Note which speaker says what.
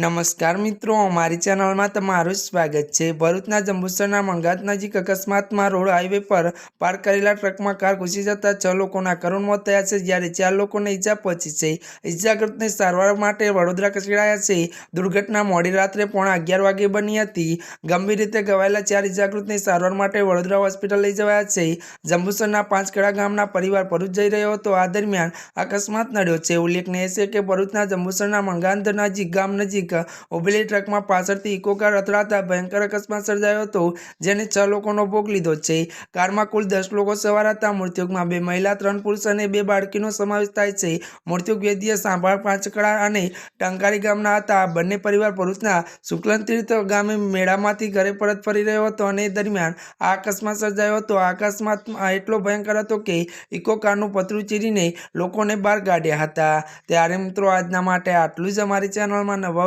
Speaker 1: નમસ્કાર મિત્રો, અમારી ચેનલમાં તમારું સ્વાગત છે. ભરૂચના જંબુસરના મંગાત નજીક અકસ્માતમાં રોડ હાઈવે પર પાર્ક કરેલા ટ્રકમાં કાર ઘૂસી જતા છ લોકોના કરુણ મોત થયા છે, જ્યારે ચાર લોકોને ઈજા પહોંચી છે. ઈજાગ્રસ્તને સારવાર માટે વડોદરા ખસેડાયા છે. દુર્ઘટના મોડી રાત્રે પોણા અગિયાર વાગે બની હતી. ગંભીર રીતે ઘવાયેલા ચાર ઈજાગ્રસ્તને સારવાર માટે વડોદરા હોસ્પિટલ લઈ જવાયા છે. જંબુસરના પાંચખેડા ગામના પરિવાર ભરૂચ જઈ રહ્યો હતો. આ દરમિયાન અકસ્માત નડ્યો છે. ઉલ્લેખનીય છે કે ભરૂચના જંબુસરના મંગાંધ નજીક ગામ નજીક ઉભેલી ટ્રકમાં પાછળથી ઇકો કાર અથડાતા ભયંકર અકસ્માત સર્જાયો હતો, જેને છ લોકોનો ભોગ લીધો છે. કારમાં કુલ દસ લોકો સવાર હતા. મૃત્યુકમાં બે મહિલા, ત્રણ પુરુષ અને બે બાળકીનો સમાવેશ થાય છે. મૃત્યુક વૈદ્ય સાંભાળ પાંચકડા અને ટંકારી ગામના હતા. બંને પરિવાર ભરૂચના શુક્લતીર્થ ગામે મેળામાંથી ઘરે પરત ફરી રહ્યો હતો અને દરમિયાન આ અકસ્માત સર્જાયો હતો. આ અકસ્માત એટલો ભયંકર હતો કે ઇકો કારનું પતરું ચીરીને લોકોને બહાર કાઢ્યા હતા. ત્યારે મિત્રો, આજના માટે આટલું જ અમારી ચેનલમાં નવા